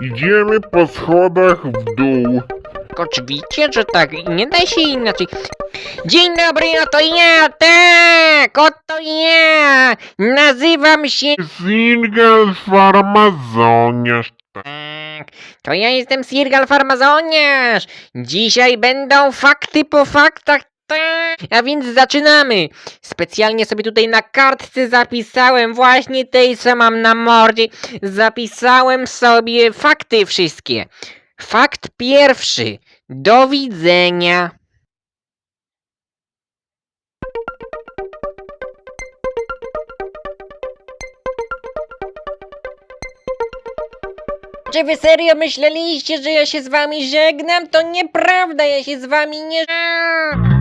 Idziemy po schodach w dół. Oczywiście, że tak, nie da się inaczej. Dzień dobry, oto ja, tak, oto ja. Nazywam się... Single farmazoniarz. Tak, to ja jestem Sirgal Farmazoniarz. Dzisiaj będą fakty po faktach. A więc zaczynamy. Specjalnie sobie tutaj na kartce zapisałem właśnie tej, co mam na mordzie. Zapisałem sobie fakty wszystkie. Fakt pierwszy. Do widzenia. Czy wy serio myśleliście, że ja się z wami żegnam? To nieprawda, ja się z wami nie żegnam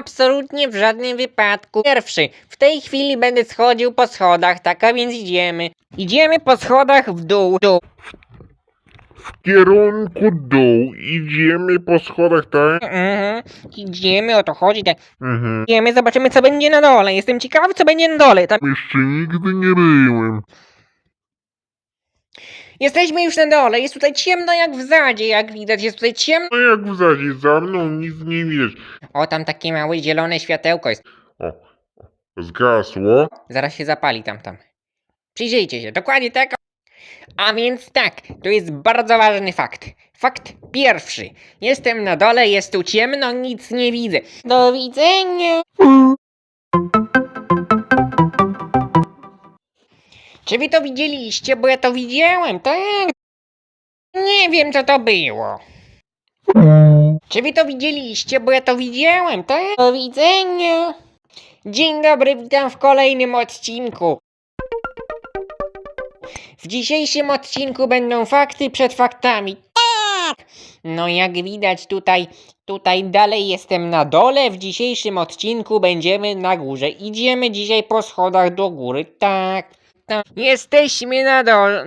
absolutnie w żadnym wypadku. Pierwszy, w tej chwili będę schodził po schodach, tak a więc idziemy. Idziemy po schodach w dół, dół. W kierunku dół. Idziemy po schodach, tak? Mhm. Idziemy, o to chodzi, tak. Mhm. Idziemy, zobaczymy co będzie na dole. Jestem ciekawy co będzie na dole. Tam Jeszcze nigdy nie byłem. Jesteśmy już na dole, jest tutaj ciemno jak w zadzie, jak widać, jest tutaj ciemno. No jak w zadzie, za mną nic nie widać. O, tam takie małe zielone światełko jest. O, o, zgasło. Zaraz się zapali tam, tam. Przyjrzyjcie się, dokładnie tak. A więc tak, to jest bardzo ważny fakt. Fakt pierwszy. Jestem na dole, jest tu ciemno, nic nie widzę. Do widzenia. Czy wy to widzieliście? Bo ja to widziałem, tak? Nie wiem, co to było. Czy wy to widzieliście? Bo ja to widziałem, tak? Do widzenia. Dzień dobry, witam w kolejnym odcinku. W dzisiejszym odcinku będą fakty przed faktami. Tak! No jak widać tutaj, tutaj dalej jestem na dole. W dzisiejszym odcinku będziemy na górze. Idziemy dzisiaj po schodach do góry. Tak. Tak. Jesteśmy na dole.